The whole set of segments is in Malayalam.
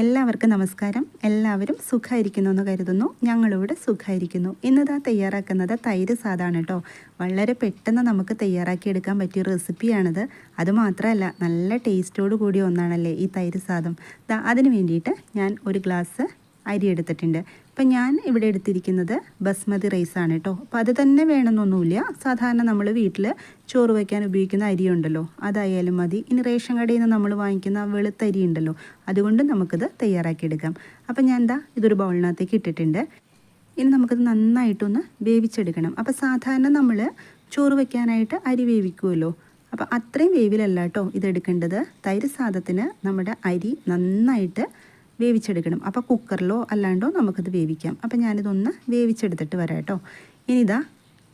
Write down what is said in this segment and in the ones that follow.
എല്ലാവർക്കും നമസ്കാരം. എല്ലാവരും സുഖമായിരിക്കുന്നു എന്ന് കരുതുന്നു. ഞങ്ങളിവിടെ സുഖമായിരിക്കുന്നു ഇന്നിതാ തയ്യാറാക്കുന്നത് തൈര് സാധാണ് കേട്ടോ വളരെ പെട്ടെന്ന് നമുക്ക് തയ്യാറാക്കിയെടുക്കാൻ പറ്റിയ റെസിപ്പിയാണിത്. അതുമാത്രമല്ല നല്ല ടേസ്റ്റോട് കൂടിയ ഒന്നാണല്ലേ ഈ തൈര് സാദം അതിന് വേണ്ടിയിട്ട് ഞാൻ ഒരു ഗ്ലാസ് അരി എടുത്തിട്ടുണ്ട്. അപ്പം ഞാൻ ഇവിടെ എടുത്തിരിക്കുന്നത് ബസ്മതി റൈസ് ആണ് കേട്ടോ. അപ്പം അത് തന്നെ വേണമെന്നൊന്നുമില്ല. സാധാരണ നമ്മൾ വീട്ടിൽ ചോറ് വയ്ക്കാൻ ഉപയോഗിക്കുന്ന അരി ഉണ്ടല്ലോ. അതായാലും മതി. ഇനി റേഷൻ കടയിൽ നിന്ന് നമ്മൾ വാങ്ങിക്കുന്ന വെളുത്ത അരി ഉണ്ടല്ലോ. അതുകൊണ്ട് നമുക്കിത് തയ്യാറാക്കിയെടുക്കാം അപ്പം ഞാൻ എന്താ ഇതൊരു ബൗളിനകത്തേക്ക് ഇട്ടിട്ടുണ്ട്. ഇനി നമുക്കത് നന്നായിട്ടൊന്ന് വേവിച്ചെടുക്കണം. അപ്പോൾ സാധാരണ നമ്മൾ ചോറ് വയ്ക്കാനായിട്ട് അരി വേവിക്കുമല്ലോ. അപ്പോൾ അത്രയും വേവിലല്ല കേട്ടോ ഇതെടുക്കേണ്ടത്. തൈര് സാധത്തിന് നമ്മുടെ അരി നന്നായിട്ട് വേവിച്ചെടുക്കണം. അപ്പോൾ കുക്കറിലോ അല്ലാണ്ടോ നമുക്കത് വേവിക്കാം. അപ്പോൾ ഞാനിതൊന്ന് വേവിച്ചെടുത്തിട്ട് വരാം കേട്ടോ. ഇനിതാ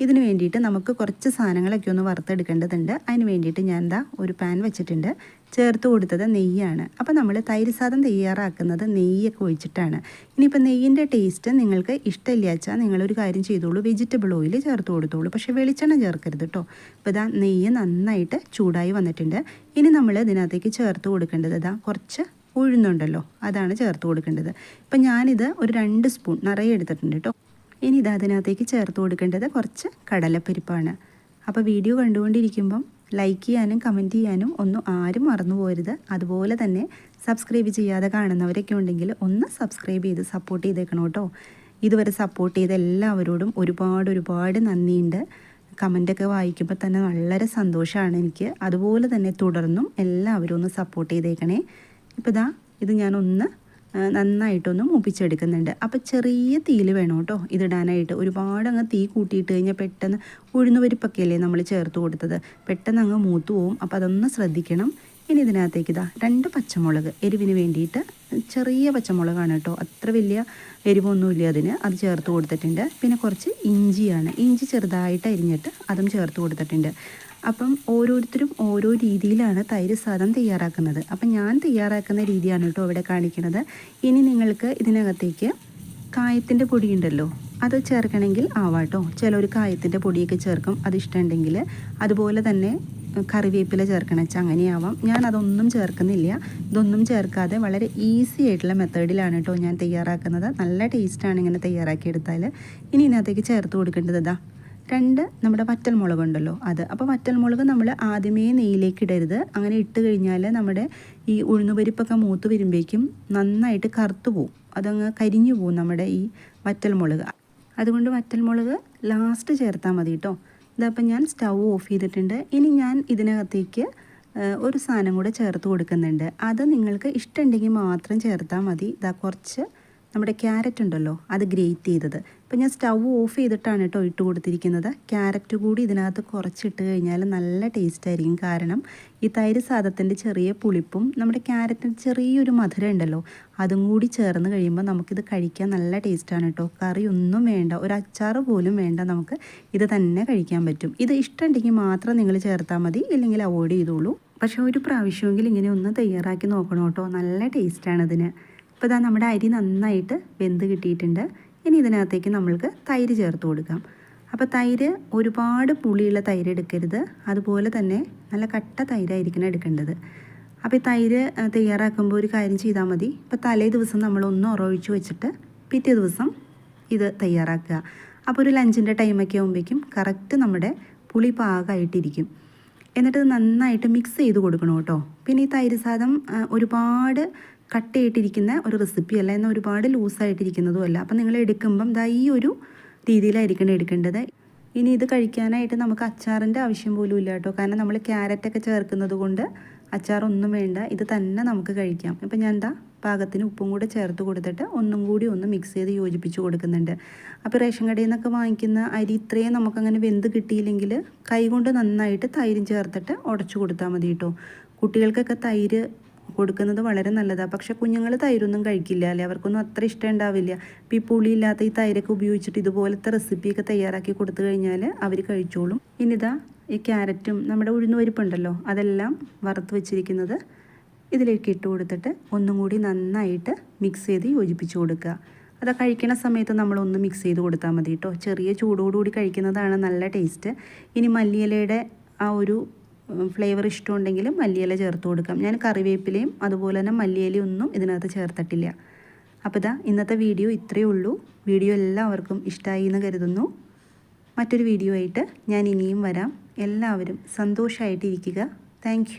ഇതിന് വേണ്ടിയിട്ട് നമുക്ക് കുറച്ച് സാധനങ്ങളൊക്കെ ഒന്ന് വറുത്തെടുക്കേണ്ടതുണ്ട്. അതിന് വേണ്ടിയിട്ട് ഞാൻ എന്താ ഒരു പാൻ വെച്ചിട്ടുണ്ട്. ചേർത്ത് കൊടുത്തത് നെയ്യാണ്. അപ്പോൾ നമ്മൾ തൈര് സാധം തയ്യാറാക്കുന്നത് നെയ്യൊക്കെ ഒഴിച്ചിട്ടാണ്. ഇനിയിപ്പോൾ നെയ്യിന്റെ ടേസ്റ്റ് നിങ്ങൾക്ക് ഇഷ്ടമില്ലാച്ചാൽ നിങ്ങളൊരു കാര്യം ചെയ്തോളൂ. വെജിറ്റബിൾ ഓയിൽ ചേർത്ത് കൊടുത്തോളൂ. പക്ഷേ വെളിച്ചെണ്ണ ചേർക്കരുത് കേട്ടോ. അപ്പോൾ ഇതാ നെയ്യ് നന്നായിട്ട് ചൂടായി വന്നിട്ടുണ്ട്. ഇനി നമ്മൾ ഇതിനകത്തേക്ക് ചേർത്ത് കൊടുക്കേണ്ടത് ഇതാ കുറച്ച് ഉഴുന്നുണ്ടല്ലോ അതാണ് ചേർത്ത് കൊടുക്കേണ്ടത്. ഇപ്പം ഞാനിത് ഒരു രണ്ട് സ്പൂൺ നിറയെ എടുത്തിട്ടുണ്ട് കേട്ടോ. ഇനി ഇത് അതിനകത്തേക്ക് ചേർത്ത് കൊടുക്കേണ്ടത് കുറച്ച് കടലപ്പരിപ്പാണ്. അപ്പോൾ വീഡിയോ കണ്ടുകൊണ്ടിരിക്കുമ്പം ലൈക്ക് ചെയ്യാനും കമന്റ് ചെയ്യാനും ഒന്നും ആരും മറന്നു പോരുത്. അതുപോലെ തന്നെ സബ്സ്ക്രൈബ് ചെയ്യാതെ കാണുന്നവരൊക്കെ ഉണ്ടെങ്കിൽ ഒന്ന് സബ്സ്ക്രൈബ് ചെയ്ത് സപ്പോർട്ട് ചെയ്തേക്കണം കേട്ടോ. ഇതുവരെ സപ്പോർട്ട് ചെയ്ത എല്ലാവരോടും ഒരുപാട് ഒരുപാട് നന്ദിയുണ്ട്. കമന്റൊക്കെ വായിക്കുമ്പോൾ തന്നെ വളരെ സന്തോഷമാണ് എനിക്ക്. അതുപോലെ തന്നെ തുടർന്നും എല്ലാവരും ഒന്ന് സപ്പോർട്ട് ചെയ്തേക്കണേ. ഇപ്പോൾ ഇതാ ഇത് ഞാനൊന്ന് നന്നായിട്ടൊന്ന് മൂപ്പിച്ചെടുക്കുന്നുണ്ട്. അപ്പോൾ ചെറിയ തീയിൽ വേണം കേട്ടോ ഇതിടാനായിട്ട്. ഒരുപാട് അങ്ങ് തീ കൂട്ടിയിട്ട് കഴിഞ്ഞാൽ പെട്ടെന്ന് ഉഴുന്ന് പരിപ്പൊക്കെയല്ലേ നമ്മൾ ചേർത്ത് കൊടുത്തത്. പെട്ടെന്ന് അങ്ങ് മൂത്തു പോവും. അപ്പോൾ അതൊന്ന് ശ്രദ്ധിക്കണം. ഇനി ഇതിനകത്തേക്ക് ഇതാ രണ്ട് പച്ചമുളക് എരിവിന് വേണ്ടിയിട്ട് ചെറിയ പച്ചമുളകാണ് കേട്ടോ. അത്ര വലിയ എരിവൊന്നുമില്ല അതിന്. അത് ചേർത്ത് കൊടുത്തിട്ടുണ്ട്. പിന്നെ കുറച്ച് ഇഞ്ചിയാണ്. ഇഞ്ചി ചെറുതായിട്ട് അരിഞ്ഞിട്ട് അതും ചേർത്ത് കൊടുത്തിട്ടുണ്ട്. അപ്പം ഓരോരുത്തരും ഓരോ രീതിയിലാണ് തൈര് സാധനം തയ്യാറാക്കുന്നത്. അപ്പം ഞാൻ തയ്യാറാക്കുന്ന രീതിയാണ് കേട്ടോ ഇവിടെ കാണിക്കുന്നത്. ഇനി നിങ്ങൾക്ക് ഇതിനകത്തേക്ക് കായത്തിന്റെ പൊടിയുണ്ടല്ലോ അത് ചേർക്കണമെങ്കിൽ ആവാട്ടോ ചില ഒരു കായത്തിന്റെ പൊടിയൊക്കെ ചേർക്കും അത് ഇഷ്ടമുണ്ടെങ്കിൽ. അതുപോലെ തന്നെ കറിവേപ്പില ചേർക്കണം അങ്ങനെയാവാം. ഞാൻ അതൊന്നും ചേർക്കുന്നില്ല. ഇതൊന്നും ചേർക്കാതെ വളരെ ഈസി ആയിട്ടുള്ള മെത്തേഡിലാണ് കേട്ടോ ഞാൻ തയ്യാറാക്കുന്നത്. നല്ല ടേസ്റ്റാണ് ഇങ്ങനെ തയ്യാറാക്കിയെടുത്താൽ. ഇനി ഇതിനകത്തേക്ക് ചേർത്ത് കൊടുക്കേണ്ടത് ഇതാ. രണ്ട് നമ്മുടെ വറ്റൽമുളക് ഉണ്ടല്ലോ അത്. അപ്പോൾ വറ്റൽമുളക് നമ്മൾ ആദ്യമേ നെയ്യിലേക്ക് ഇടരുത്. അങ്ങനെ ഇട്ട് കഴിഞ്ഞാൽ നമ്മുടെ ഈ ഉഴുന്നുപരിപ്പൊക്കെ മൂത്ത് വരുമ്പോഴേക്കും നന്നായിട്ട് കറുത്തു പോവും. അതങ്ങ് കരിഞ്ഞു പോവും നമ്മുടെ ഈ വറ്റൽമുളക്. അതുകൊണ്ട് വറ്റൽമുളക് ലാസ്റ്റ് ചേർത്താൽ മതി കേട്ടോ ഇതപ്പം ഞാൻ സ്റ്റൗ ഓഫ് ചെയ്തിട്ടുണ്ട്. ഇനി ഞാൻ ഇതിനകത്തേക്ക് ഒരു സാധനം കൂടെ ചേർത്ത് കൊടുക്കുന്നുണ്ട്. അത് നിങ്ങൾക്ക് ഇഷ്ടമുണ്ടെങ്കിൽ മാത്രം ചേർത്താൽ മതി. ഇതാ കുറച്ച് നമ്മുടെ ക്യാരറ്റ് ഉണ്ടല്ലോ അത് ഗ്രേറ്റ് ചെയ്തത്. ഇപ്പം ഞാൻ സ്റ്റൗ ഓഫ് ചെയ്തിട്ടാണ് കേട്ടോ ഇട്ട് കൊടുത്തിരിക്കുന്നത്. ക്യാരറ്റ് കൂടി ഇതിനകത്ത് കുറച്ചിട്ട് കഴിഞ്ഞാൽ നല്ല ടേസ്റ്റ് ആയിരിക്കും. കാരണം ഈ തൈര് സാദത്തിന്റെ ചെറിയ പുളിപ്പും നമ്മുടെ ക്യാരറ്റിന് ചെറിയൊരു മധുരം ഉണ്ടല്ലോ അതും കൂടി ചേർന്ന് കഴിയുമ്പോൾ നമുക്കിത് കഴിക്കാൻ നല്ല ടേസ്റ്റാണ് കേട്ടോ. കറി ഒന്നും വേണ്ട ഒരു അച്ചാർ പോലും വേണ്ട നമുക്ക് ഇത് തന്നെ കഴിക്കാൻ പറ്റും. ഇത് ഇഷ്ടമുണ്ടെങ്കിൽ മാത്രം നിങ്ങൾ ചേർത്താൽ മതി ഇല്ലെങ്കിൽ അവോയ്ഡ് ചെയ്തോളൂ. പക്ഷേ ഒരു പ്രാവശ്യമെങ്കിലും ഇങ്ങനെ ഒന്ന് തയ്യാറാക്കി നോക്കണം കേട്ടോ. നല്ല ടേസ്റ്റാണ് ഇതിന്. ഇപ്പോൾ ഇതാ നമ്മുടെ അരി നന്നായിട്ട് വെന്ത് കിട്ടിയിട്ടുണ്ട്. ഇനി ഇതിനകത്തേക്ക് നമ്മൾക്ക് തൈര് ചേർത്ത് കൊടുക്കാം. അപ്പോൾ തൈര് ഒരുപാട് പുളിയുള്ള തൈര് എടുക്കരുത്. അതുപോലെ തന്നെ നല്ല കട്ട തൈരായിരിക്കണം എടുക്കേണ്ടത്. അപ്പോൾ ഈ തൈര് തയ്യാറാക്കുമ്പോൾ ഒരു കാര്യം ചെയ്താൽ മതി. ഇപ്പോൾ തലേ ദിവസം നമ്മൾ ഒന്ന് ഉറവിച്ച് വെച്ചിട്ട് പിറ്റേ ദിവസം ഇത് തയ്യാറാക്കുക. അപ്പോൾ ഒരു ലഞ്ചിന്റെ ടൈമൊക്കെ ആകുമ്പോഴേക്കും കറക്റ്റ് നമ്മുടെ പുളി പാകമായിട്ടിരിക്കും എന്നിട്ട് നന്നായിട്ട് മിക്സ് ചെയ്ത് കൊടുക്കണം കേട്ടോ. പിന്നെ ഈ തൈര് സാധം ഒരുപാട് കട്ട് ചെയ്തിട്ടിരിക്കുന്ന ഒരു റെസിപ്പി അല്ല എന്നാൽ ഒരുപാട് ലൂസായിട്ടിരിക്കുന്നതും അല്ല അപ്പം നിങ്ങൾ എടുക്കുമ്പം ദാ ഈ ഒരു രീതിയിലായിരിക്കണം എടുക്കേണ്ടത്. ഇനി ഇത് കഴിക്കാനായിട്ട് നമുക്ക് അച്ചാറിന്റെ ആവശ്യം പോലും ഇല്ല കേട്ടോ. കാരണം നമ്മൾ ക്യാരറ്റൊക്കെ ചേർക്കുന്നത് കൊണ്ട് അച്ചാറൊന്നും വേണ്ട. ഇത് തന്നെ നമുക്ക് കഴിക്കാം. ഇപ്പം ഞാൻ എന്താ പാകത്തിന് ഉപ്പും കൂടെ ചേർത്ത് കൊടുത്തിട്ട് ഒന്നും കൂടി ഒന്ന് മിക്സ് ചെയ്ത് യോജിപ്പിച്ച് കൊടുക്കുന്നുണ്ട്. അപ്പോൾ റേഷൻ കടയിൽ നിന്നൊക്കെ വാങ്ങിക്കുന്ന അരി ഇത്രയും നമുക്കങ്ങനെ വെന്ത് കിട്ടിയില്ലെങ്കിൽ കൈകൊണ്ട് നന്നായിട്ട് തൈരും ചേർത്തിട്ട് ഉടച്ചു കൊടുത്താൽ മതി കേട്ടോ. കുട്ടികൾക്കൊക്കെ തൈര് കൊടുക്കുന്നത് വളരെ നല്ലതാണ് പക്ഷെ കുഞ്ഞുങ്ങൾ തൈരൊന്നും കഴിക്കില്ല അല്ലേ? അവർക്കൊന്നും അത്ര ഇഷ്ടം ഉണ്ടാവില്ല. ഇപ്പം ഈ പുളിയില്ലാത്ത ഈ തൈരൊക്കെ ഉപയോഗിച്ചിട്ട് ഇതുപോലത്തെ റെസിപ്പിയൊക്കെ തയ്യാറാക്കി കൊടുത്തു കഴിഞ്ഞാൽ അവർ കഴിച്ചോളും. ഇനിതാ ഈ ക്യാരറ്റും നമ്മുടെ ഉഴുന്നുപരിപ്പുണ്ടല്ലോ അതെല്ലാം വറുത്ത് വെച്ചിരിക്കുന്നത് ഇതിലേക്ക് ഇട്ട് കൊടുത്തിട്ട് ഒന്നും കൂടി നന്നായിട്ട് മിക്സ് ചെയ്ത് യോജിപ്പിച്ച് കൊടുക്കുക. അത് കഴിക്കണ സമയത്ത് നമ്മളൊന്ന് മിക്സ് ചെയ്ത് കൊടുത്താൽ മതി കേട്ടോ. ചെറിയ ചൂടോടുകൂടി കഴിക്കുന്നതാണ് നല്ല ടേസ്റ്റ് ഇനി മല്ലിയിലയുടെ ആ ഒരു ഫ്ലേവർ ഇഷ്ടമുണ്ടെങ്കിൽ മല്ലിയില ചേർത്ത് കൊടുക്കാം. ഞാൻ കറിവേപ്പിലയും അതുപോലെ തന്നെ മല്ലിയിലയും ഒന്നും ഇതിനകത്ത് ചേർത്തിട്ടില്ല. അപ്പോൾ ഇതാ ഇന്നത്തെ വീഡിയോ ഇത്രയേ ഉള്ളൂ. വീഡിയോ എല്ലാവർക്കും ഇഷ്ടമായി എന്ന് കരുതുന്നു. മറ്റൊരു വീഡിയോ ആയിട്ട് ഞാൻ ഇനിയും വരാം. എല്ലാവരും സന്തോഷമായിട്ടിരിക്കുക. താങ്ക്